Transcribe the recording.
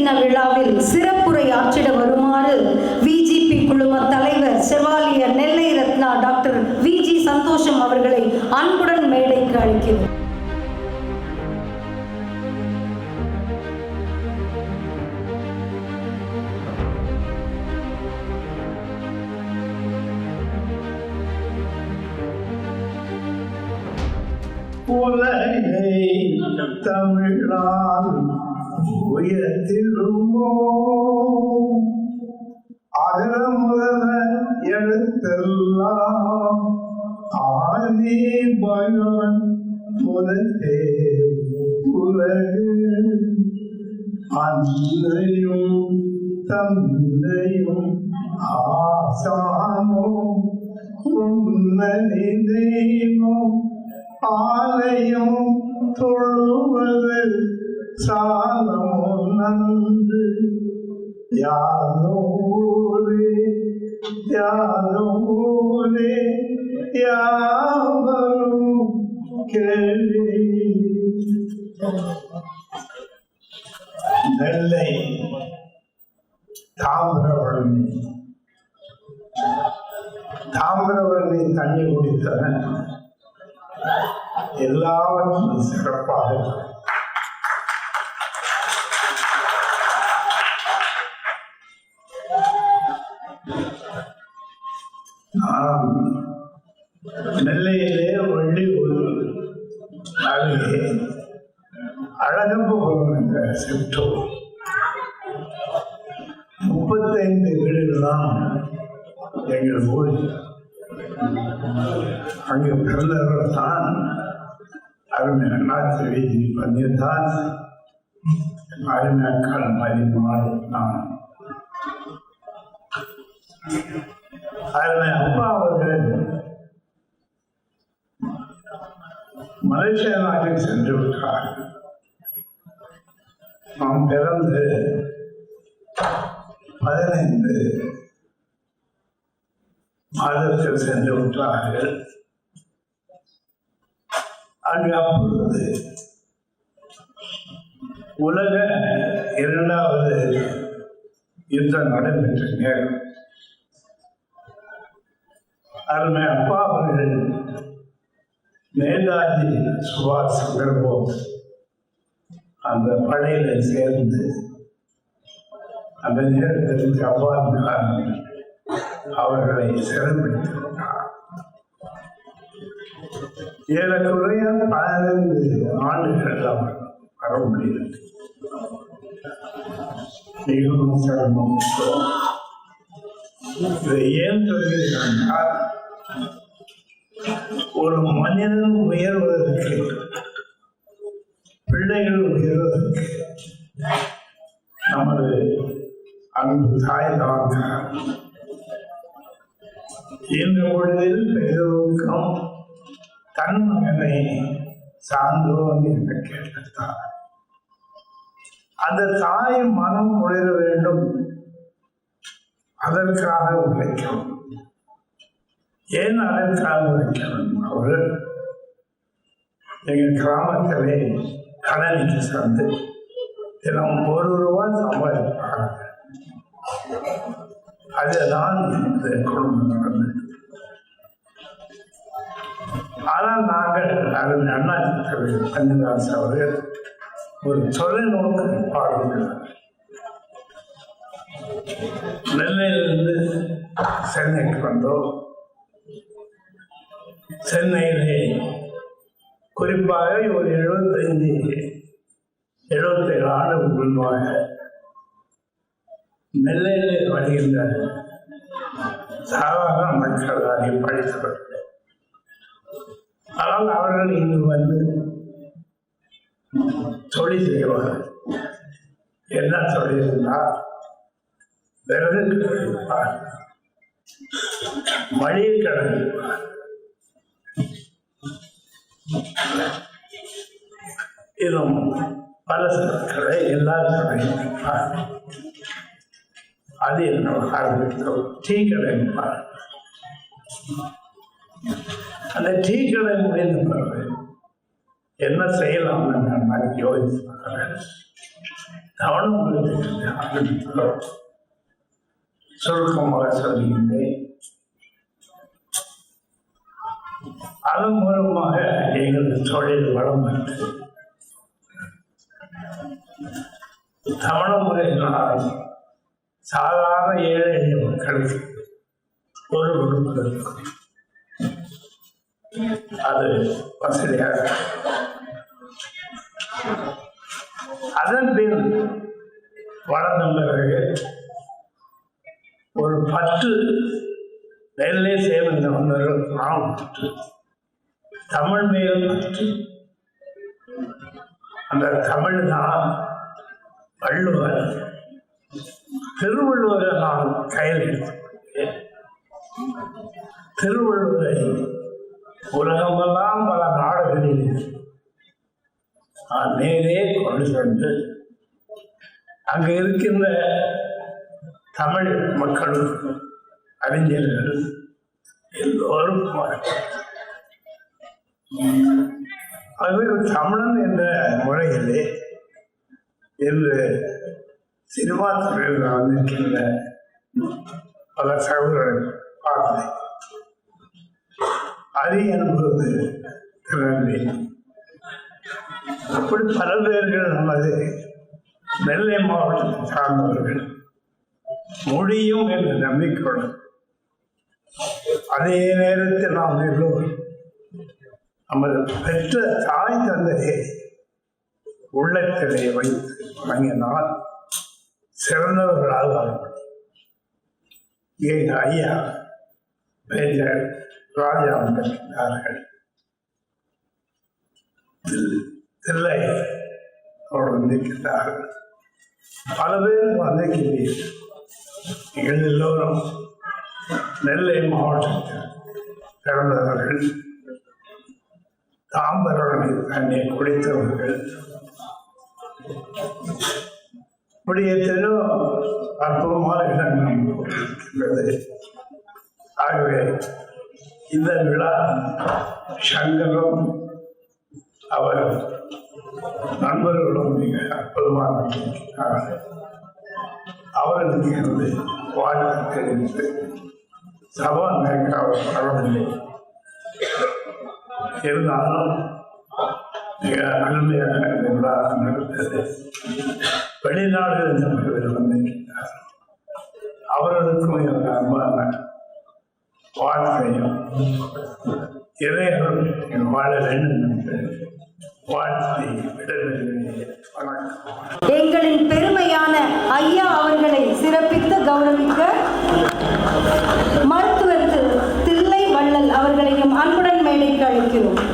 தின விழாவில் சிறப்புரை ஆற்றிட வருமாறு விஜிபி குழும தலைவர் chevalier Nellai Ratna doctor V G Santhosham அவர்களை அன்புடன் மேடைக்கு அழைக்கிறோம் உலகை தமிழால் உயர்த்திடுமோ அகர முதல எழுத்தெல்லாம் ஆதி பகவன் முதலே உலகு. அன்னையும் தந்தையும் ஆசானும் உன்னதி தெய்வம் ஆலயம் தொழுவது சாலமோ நன்று. யானோரே யானோரே யாவரும் கேள்வி. நெல்லை தாமிரவரணி. தாமிரவரணி தண்ணி குடித்தவன் எல்லாவற்றும் சிறப்பாக நெல்லையிலே வள்ளி ஒரு அழகம்பு அழகப்பபுரம் என்ற சிற்றூர் முப்பத்தைந்து வீடுகள் தான் எங்கள் ஊர். அங்கே பிறந்தவர்கள் தான் அருமை அண்ணாத்திரி பந்தியத்தான் அருமை அக்கால் மதிமாள் நான். அருமை அப்பா அவர்கள் மலேசிய நாட்டில் சென்று விட்டார். நாம் பிறந்து பதினைந்து மாதத்தில் சென்று விட்டார்கள். அங்கு அப்பொழுது உலக இரண்டாவது யுத்தம் நடைபெற்ற நேரம். அருமை அப்பா அவர்கள் நேதாஜி சுபாஷ் சந்திரபோஸ் அந்த படையில சேர்ந்து அந்த நேரத்தில் அவ்வாறு கான் அவர்களை சிறைப்பிடித்து ஏறக்குறைய பதினைந்து ஆண்டுகள் அவர் வர முடியவில்லை மிகவும் சிரமம். இதை ஏன் சொல்கிறேன் என்றால் ஒரு மனிதன் உயர்வதற்கு பிள்ளைகள் உயர்வதற்கு நமது அன்பு தாய் தான் இந்த பொழுதில் தன் மகனை சார்ந்தோன் என்று கேட்டார் அந்த தாய் மனம் உணர வேண்டும். அதற்காக உழைக்கும் ஏன் அதற்காக உழைக்கணும் அவர்கள் எங்கள் கிராமத்திலே கடலுக்கு சந்து தினம் ஒரு ரூபாய் சம்பாதிப்பாங்க அதுதான் இந்த குடும்பம். நடந்தது ஆனால் நாங்கள் அதன் அண்ணாச்சி தலைவர் கண்ணதாஸ் அவர்கள் ஒரு தொலைநோக்கு பாடுகிறார் நெல்லையிலிருந்து சென்னைக்கு வந்தோம். சென்னையிலே குறிப்பாக ஒரு எழுபத்தைந்து எழுபத்தேழு ஆண்டு முன்பாக நெல்லையிலே வருகின்ற சாதாரண மக்கள் அதை படித்தவர்கள் ஆனால் அவர்கள் இங்கு வந்து தொழில் செய்வார்கள் என்ன தொழில் என்றால் விறகு கிடைப்பார் மளிகை கிடைப்பார். இதுவும் பல சொற்களை எல்லா கடையும் விற்பார். அது என்ன ஆரம்பித்தோம் டீ கடை அந்த டீ கடை முடிந்த பிறகு என்ன செய்யலாம் நான் யோசித்து பார்க்கிறேன் கவனம் எடுத்துக்கிட்டு சுருக்கமாக சொல்லியிருந்தேன். அதன் மூலமாக எங்களது தொழில் வளம் தமிழ முறை சாதாரண ஏழை எளிய மக்களுக்கு ஒரு கொடுப்பதற்கு அது வசதியாக அதன் பின் வளர்ந்த பிறகு ஒரு பத்து நெல்லை சேர்ந்த மன்னர்கள் நாம் பற்று தமிழ் மேல் பற்று அந்த தமிழ் தான் வள்ளுவர் திருவள்ளுவரை நான் கையில் எடுத்துக்கொண்டேன். திருவள்ளுவரை உலகமெல்லாம் பல நாடுகளில் நான் நேரே கொண்டு சென்று அங்கு இருக்கின்ற தமிழ் மக்களும் அறிஞர்கள் எல்லோருக்கும் ஆகவே தமிழன் என்ற முறையிலே இன்று சினிமா துறையில் வந்திருக்கின்ற பல சகோதரர்கள் பார்த்தேன் அறி என்பது திருநெல்வேலி அப்படி பல பேர்கள் நமது நெல்லை மாவட்டத்தை சார்ந்தவர்கள் முடியும் என்று நம்பிக்கையுடன் அதே நேரத்தில் நாம் எல்லோரும் நமது பெற்ற தாய் தந்தையை உள்ளத்திலே வைத்து வழங்கினால் சிறந்தவர்களாக எங்கள் ஐயா? மேஜர் ராஜா வந்திருக்கிறார்கள். தில்லை அவர் வந்திருக்கிறார்கள். பல பேர் வந்திருக்கிறீர்கள். நீங்கள் எல்லோரும் நெல்லை மாவட்டத்தில் பிறந்தவர்கள். தாம்பரம் தண்ணீர் குடித்தவர்கள். இப்படி எத்தனையோ அற்புதமான இடங்கள் இருக்கின்றது ஆகவே இந்த விழா சங்கரும் அவர் நண்பர்களும் மிக அற்புதமாக இருக்கின்றார்கள் அவர்களுக்கு எனது வாழ்த்து தெரிவித்து சபாநாயகர் அவர் வரவில்லை. இருந்தாலும் மிக அருமையாக நடந்தது. வெளிநாடு இருந்தவர்கள் வந்திருக்கிறார். அவர்களுக்கும் எனது அன்பான வாழ்க்கையும் இறைவன் வாழ வேண்டும் என்று வாழ்த்தி எங்களின் பெருமையான ஐயா அவர்களை சிறப்பித்து கௌரவிக்க віддаю кіло.